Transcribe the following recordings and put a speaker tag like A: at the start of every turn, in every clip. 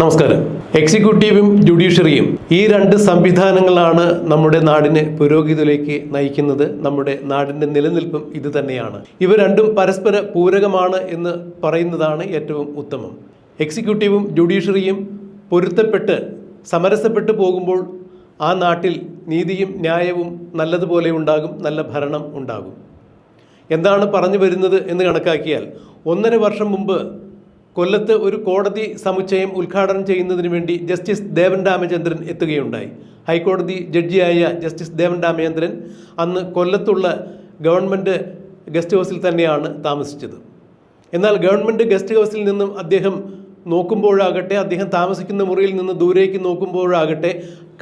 A: നമസ്കാരം. എക്സിക്യൂട്ടീവും ജുഡീഷ്യറിയും ഈ രണ്ട് സംവിധാനങ്ങളാണ് നമ്മുടെ നാടിനെ പുരോഗതിയിലേക്ക് നയിക്കുന്നത്. നമ്മുടെ നാടിന്റെ നിലനിൽപ്പും ഇത് തന്നെയാണ്. ഇവ രണ്ടും പരസ്പര പൂരകമാണ് എന്ന് പറയുന്നതാണ് ഏറ്റവും ഉത്തമം. എക്സിക്യൂട്ടീവും ജുഡീഷ്യറിയും പൊരുത്തപ്പെട്ട് സമരസപ്പെട്ട് പോകുമ്പോൾ ആ നാട്ടിൽ നീതിയും ന്യായവും നല്ലതുപോലെ ഉണ്ടാകും നല്ല ഭരണം ഉണ്ടാകും. എന്താണ് പറഞ്ഞു വരുന്നത് എന്ന് കണക്കാക്കിയാൽ ഒന്നര വർഷം മുമ്പ് കൊല്ലത്ത് ഒരു കോടതി സമുച്ചയം ഉദ്ഘാടനം ചെയ്യുന്നതിന് വേണ്ടി ജസ്റ്റിസ് ദേവൻ രാമചന്ദ്രൻ എത്തുകയുണ്ടായി. ഹൈക്കോടതി ജഡ്ജിയായ ജസ്റ്റിസ് ദേവൻ രാമചന്ദ്രൻ അന്ന് കൊല്ലത്തുള്ള ഗവൺമെന്റ് ഗസ്റ്റ് ഹൗസിൽ തന്നെയാണ് താമസിച്ചത്. എന്നാൽ ഗവൺമെന്റ് ഗസ്റ്റ് ഹൗസിൽ നിന്നും അദ്ദേഹം നോക്കുമ്പോഴാകട്ടെ അദ്ദേഹം താമസിക്കുന്ന മുറിയിൽ നിന്ന് ദൂരേക്ക് നോക്കുമ്പോഴാകട്ടെ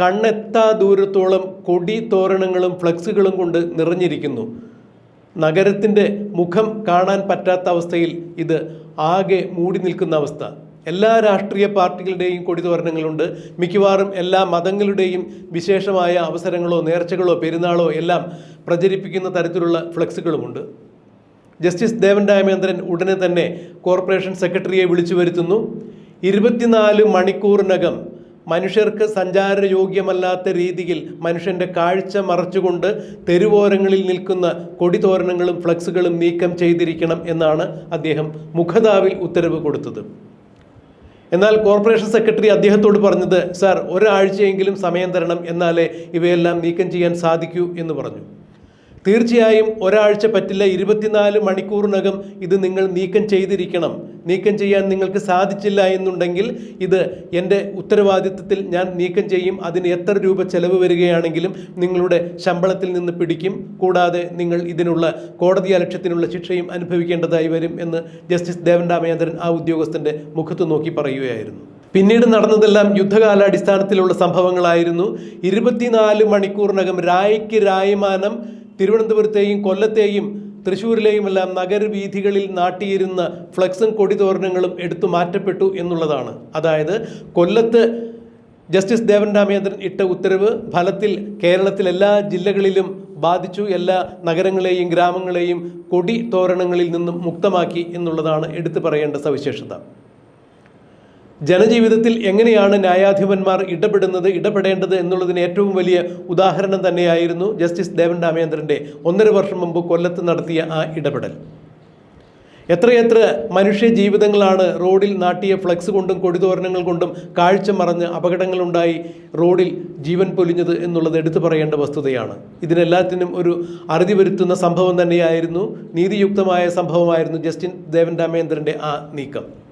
A: കണ്ണെത്താ ദൂരത്തോളം കൊടി തോരണങ്ങളും ഫ്ലക്സുകളും കൊണ്ട് നിറഞ്ഞിരിക്കുന്നു. നഗരത്തിന്റെ മുഖം കാണാൻ പറ്റാത്ത അവസ്ഥയിൽ ഇത് ആകെ മൂടി നിൽക്കുന്ന അവസ്ഥ. എല്ലാ രാഷ്ട്രീയ പാർട്ടികളുടെയും കൊടിതോരണങ്ങളുണ്ട്. മിക്കവാറും എല്ലാ മതങ്ങളുടെയും വിശേഷമായ അവസരങ്ങളോ നേർച്ചകളോ പെരുന്നാളോ എല്ലാം പ്രചരിപ്പിക്കുന്ന തരത്തിലുള്ള ഫ്ലെക്സുകളുമുണ്ട്. ജസ്റ്റിസ് ദേവൻ രാമേന്ദ്രൻ ഉടനെ തന്നെ കോർപ്പറേഷൻ സെക്രട്ടറിയെ വിളിച്ചു വരുത്തുന്നു. ഇരുപത്തിനാല് മണിക്കൂറിനകം മനുഷ്യർക്ക് സഞ്ചാരയോഗ്യമല്ലാത്ത രീതിയിൽ മനുഷ്യന്റെ കാഴ്ച മറച്ചുകൊണ്ട് തെരുവോരങ്ങളിൽ നിൽക്കുന്ന കൊടിതോരണങ്ങളും ഫ്ലക്സുകളും നീക്കം ചെയ്തിരിക്കണം എന്നാണ് അദ്ദേഹം മുഖതാവിൽ ഉത്തരവ് കൊടുത്തത്. എന്നാൽ കോർപ്പറേഷൻ സെക്രട്ടറി അദ്ദേഹത്തോട് പറഞ്ഞത് സാർ ഒരാഴ്ചയെങ്കിലും സമയം തരണം എന്നാലേ ഇവയെല്ലാം നീക്കം ചെയ്യാൻ സാധിക്കൂ എന്ന് പറഞ്ഞു. തീർച്ചയായും ഒരാഴ്ച പറ്റില്ല ഇരുപത്തിനാല് മണിക്കൂറിനകം ഇത് നിങ്ങൾ നീക്കം ചെയ്തിരിക്കണം. നീക്കം ചെയ്യാൻ നിങ്ങൾക്ക് സാധിച്ചില്ല എന്നുണ്ടെങ്കിൽ ഇത് എന്റെ ഉത്തരവാദിത്വത്തിൽ ഞാൻ നീക്കം ചെയ്യും. അതിന് എത്ര രൂപ ചെലവ് വരികയാണെങ്കിലും നിങ്ങളുടെ ശമ്പളത്തിൽ നിന്ന് പിടിക്കും. കൂടാതെ നിങ്ങൾ ഇതിനുള്ള കോടതി അലക്ഷ്യത്തിനുള്ള ശിക്ഷയും അനുഭവിക്കേണ്ടതായി വരും എന്ന് ജസ്റ്റിസ് ദേവൻ രാമചന്ദ്രൻ ആ ഉദ്യോഗസ്ഥന്റെ മുഖത്ത് നോക്കി പറയുകയായിരുന്നു. പിന്നീട് നടന്നതെല്ലാം യുദ്ധകാലാടിസ്ഥാനത്തിലുള്ള സംഭവങ്ങളായിരുന്നു. ഇരുപത്തിനാല് മണിക്കൂറിനകം രായ്ക്ക് രായമാനം തിരുവനന്തപുരത്തെയും കൊല്ലത്തെയും തൃശ്ശൂരിലെയുമെല്ലാം നഗരവീഥികളിൽ നാട്ടിയിരുന്ന ഫ്ലക്സും കൊടിതോരണങ്ങളും എടുത്തു മാറ്റപ്പെട്ടു എന്നുള്ളതാണ്. അതായത് കൊല്ലത്ത് ജസ്റ്റിസ് ദേവൻ രാമേന്ദ്രൻ ഇട്ട ഉത്തരവ് ഫലത്തിൽ കേരളത്തിൽ എല്ലാ ജില്ലകളിലും ബാധിച്ചു എല്ലാ നഗരങ്ങളെയും ഗ്രാമങ്ങളെയും കൊടി തോരണങ്ങളിൽ നിന്നും മുക്തമാക്കി എന്നുള്ളതാണ് എടുത്തു പറയേണ്ട സവിശേഷത. ജനജീവിതത്തിൽ എങ്ങനെയാണ് ന്യായാധിപന്മാർ ഇടപെടുന്നത് ഇടപെടേണ്ടത് എന്നുള്ളതിന് ഏറ്റവും വലിയ ഉദാഹരണം തന്നെയായിരുന്നു ജസ്റ്റിസ് ദേവൻ രാമേന്ദ്രന്റെ ഒന്നര വർഷം മുമ്പ് കൊല്ലത്ത് നടത്തിയ ആ ഇടപെടൽ. എത്രയെത്ര മനുഷ്യ ജീവിതങ്ങളാണ് റോഡിൽ നാട്ടിയ ഫ്ലക്സ് കൊണ്ടും കൊടിതോരണങ്ങൾ കൊണ്ടും കാഴ്ച മറഞ്ഞ് അപകടങ്ങളുണ്ടായി റോഡിൽ ജീവൻ പൊലിഞ്ഞത് എന്നുള്ളത് എടുത്തു പറയേണ്ട വസ്തുതയാണ്. ഇതിനെല്ലാത്തിനും ഒരു അറുതി വരുത്തുന്ന സംഭവം തന്നെയായിരുന്നു നീതിയുക്തമായ സംഭവമായിരുന്നു ജസ്റ്റിൻ ദേവൻ രാമേന്ദ്രന്റെ ആ നീക്കം.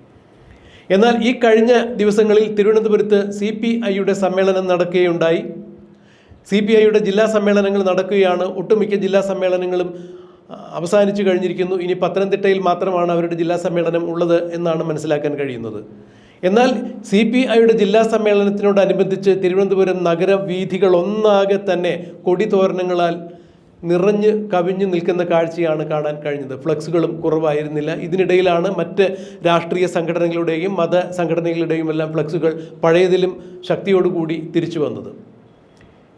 A: എന്നാൽ ഈ കഴിഞ്ഞ ദിവസങ്ങളിൽ തിരുവനന്തപുരത്ത് സി പി ഐയുടെ സമ്മേളനം നടക്കുകയുണ്ടായി. സി പി ഐയുടെ ജില്ലാ സമ്മേളനങ്ങൾ നടക്കുകയാണ്. ഒട്ടുമിക്ക ജില്ലാ സമ്മേളനങ്ങളും അവസാനിച്ചു കഴിഞ്ഞിരിക്കുന്നു. ഇനി പത്തനംതിട്ടയിൽ മാത്രമാണ് അവരുടെ ജില്ലാ സമ്മേളനം ഉള്ളത് എന്നാണ് മനസ്സിലാക്കാൻ കഴിയുന്നത്. എന്നാൽ സി പി ഐയുടെ ജില്ലാ സമ്മേളനത്തിനോടനുബന്ധിച്ച് തിരുവനന്തപുരം നഗരവീഥികളൊന്നാകെ തന്നെ കൊടിതോരണങ്ങളാൽ നിറഞ്ഞ് കവിഞ്ഞു നിൽക്കുന്ന കാഴ്ചയാണ് കാണാൻ കഴിഞ്ഞത്. ഫ്ലക്സുകളും കുറവായിരുന്നില്ല. ഇതിനിടയിലാണ് മറ്റ് രാഷ്ട്രീയ സംഘടനകളുടെയും മത സംഘടനകളുടെയും എല്ലാം ഫ്ലക്സുകൾ പഴയതിലും ശക്തിയോടുകൂടി തിരിച്ചു വന്നത്.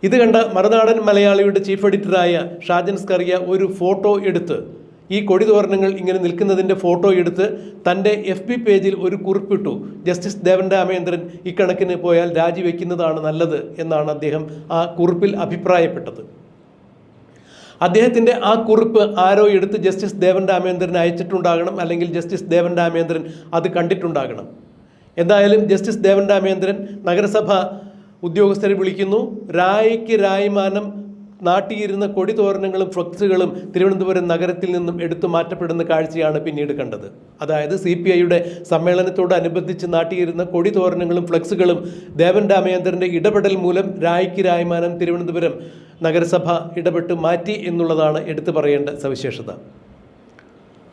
A: ഇത് കണ്ട മറുനാടൻ മലയാളിയുടെ ചീഫ് എഡിറ്ററായ ഷാജൻ സ്കറിയ ഒരു ഫോട്ടോ എടുത്ത് ഈ കൊടിതോരണങ്ങൾ ഇങ്ങനെ നിൽക്കുന്നതിന്റെ ഫോട്ടോ എടുത്ത് തന്റെ എഫ് ബി പേജിൽ ഒരു കുറിപ്പിട്ടു. ജസ്റ്റിസ് ദേവൻ രാമേന്ദ്രൻ ഇക്കണക്കിന് പോയാൽ രാജിവെക്കുന്നതാണ് നല്ലത് എന്നാണ് അദ്ദേഹം ആ കുറിപ്പിൽ അഭിപ്രായപ്പെട്ടത്. അദ്ദേഹത്തിന്റെ ആ കുറിപ്പ് ആരോ എടുത്ത് ജസ്റ്റിസ് ദേവൻ രാമേന്ദ്രൻ അയച്ചിട്ടുണ്ടാകണം അല്ലെങ്കിൽ ജസ്റ്റിസ് ദേവൻ രാമേന്ദ്രൻ അത് കണ്ടിട്ടുണ്ടാകണം. എന്തായാലും ജസ്റ്റിസ് ദേവൻ രാമേന്ദ്രൻ നഗരസഭ ഉദ്യോഗസ്ഥരെ വിളിക്കുന്നു. രായ്ക്ക് രായ്മാനം നാട്ടിയിരുന്ന കൊടിതോരണങ്ങളും ഫ്ലക്സുകളും തിരുവനന്തപുരം നഗരത്തിൽ നിന്നും എടുത്തു മാറ്റപ്പെടുന്ന കാഴ്ചയാണ് പിന്നീട് കണ്ടത്. അതായത് സി പി ഐയുടെ സമ്മേളനത്തോടനുബന്ധിച്ച് നാട്ടിയിരുന്ന കൊടിതോരണങ്ങളും ഫ്ലക്സുകളും ദേവൻ രാമചന്ദ്രന്റെ ഇടപെടൽ മൂലം രായ്ക്ക് രായ്മാനം തിരുവനന്തപുരം നഗരസഭ ഇടപെട്ട് മാറ്റി എന്നുള്ളതാണ് എടുത്തു പറയേണ്ട സവിശേഷത.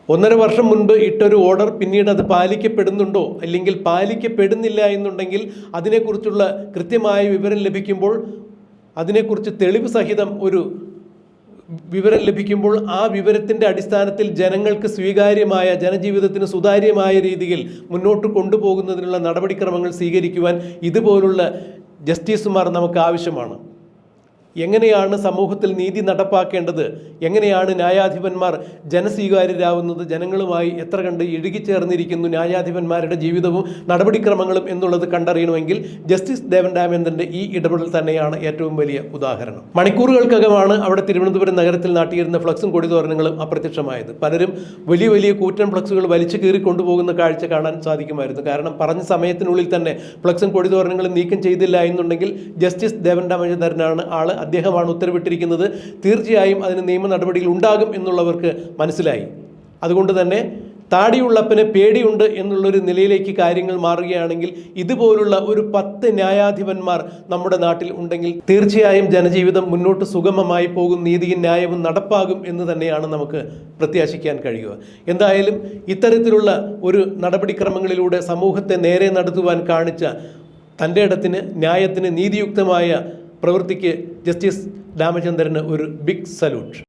A: ഒന്നര വർഷം മുൻപ് ഇട്ടൊരു ഓർഡർ പിന്നീട് അത് പാലിക്കപ്പെടുന്നുണ്ടോ? അല്ലെങ്കിൽ പാലിക്കപ്പെടുന്നില്ല എന്നുണ്ടെങ്കിൽ അതിനെക്കുറിച്ചുള്ള കൃത്യമായ വിവരം ലഭിക്കുമ്പോൾ അതിനെക്കുറിച്ച് തെളിവ് സഹിതം ഒരു വിവരം ലഭിക്കുമ്പോൾ ആ വിവരത്തിന്റെ അടിസ്ഥാനത്തിൽ ജനങ്ങൾക്ക് സ്വീകാര്യമായ ജനജീവിതത്തിന് സുതാര്യമായ രീതിയിൽ മുന്നോട്ട് കൊണ്ടുപോകുന്നതിനുള്ള നടപടിക്രമങ്ങൾ സ്വീകരിക്കുവാൻ ഇതുപോലുള്ള ജസ്റ്റിസുമാർ നമുക്ക് ആവശ്യമാണ്. എങ്ങനെയാണ് സമൂഹത്തിൽ നീതി നടപ്പാക്കേണ്ടത്? എങ്ങനെയാണ് ന്യായാധിപന്മാർ ജനസ്വീകാര്യരാകുന്നത് ജനങ്ങളുമായി എത്ര കണ്ട് ഇഴുകിച്ചേർന്നിരിക്കുന്നു ന്യായാധിപന്മാരുടെ ജീവിതവും നടപടിക്രമങ്ങളും എന്നുള്ളത് കണ്ടറിയണമെങ്കിൽ ജസ്റ്റിസ് ദേവൻ രാമേന്ദ്രന്റെ ഈ ഇടപെടൽ തന്നെയാണ് ഏറ്റവും വലിയ ഉദാഹരണം. മണിക്കൂറുകൾക്കകമാണ് അവിടെ തിരുവനന്തപുരം നഗരത്തിൽ നാട്ടിയിരുന്ന ഫ്ലക്സും കൊടിതോരണങ്ങളും അപ്രത്യക്ഷമായത്. പലരും വലിയ വലിയ കൂറ്റൻ ഫ്ലക്സുകൾ വലിച്ചു കീറി കൊണ്ടുപോകുന്ന കാഴ്ച കാണാൻ സാധിക്കുമായിരുന്നു. കാരണം പറഞ്ഞ സമയത്തിനുള്ളിൽ തന്നെ ഫ്ലക്സും കൊടിതോരണങ്ങളും നീക്കം ചെയ്തില്ല എന്നുണ്ടെങ്കിൽ ജസ്റ്റിസ് ദേവൻ രാമചന്ദ്രനാണ് ആൾ അദ്ദേഹമാണ് ഉത്തരവിട്ടിരിക്കുന്നത്. തീർച്ചയായും അതിന് നിയമ നടപടികൾ ഉണ്ടാകും എന്നുള്ളവർക്ക് മനസ്സിലായി. അതുകൊണ്ട് തന്നെ താടിയുള്ളപ്പന് പേടിയുണ്ട് എന്നുള്ളൊരു നിലയിലേക്ക് കാര്യങ്ങൾ മാറുകയാണെങ്കിൽ ഇതുപോലുള്ള ഒരു പത്ത് ന്യായാധിപന്മാർ നമ്മുടെ നാട്ടിൽ ഉണ്ടെങ്കിൽ തീർച്ചയായും ജനജീവിതം മുന്നോട്ട് സുഗമമായി പോകും നീതിയും ന്യായവും നടപ്പാകും എന്ന് തന്നെയാണ് നമുക്ക് പ്രത്യാശിക്കാൻ കഴിയുക. എന്തായാലും ഇത്തരത്തിലുള്ള ഒരു നടപടിക്രമങ്ങളിലൂടെ സമൂഹത്തെ നേരെ നടത്തുവാൻ കാണിച്ച തന്റെ ഇടത്തിന് ന്യായത്തിന് നീതിയുക്തമായ പ്രവൃത്തിക്ക് ജസ്റ്റിസ് രാമചന്ദ്രന് ഒരു ബിഗ് സല്യൂട്ട്.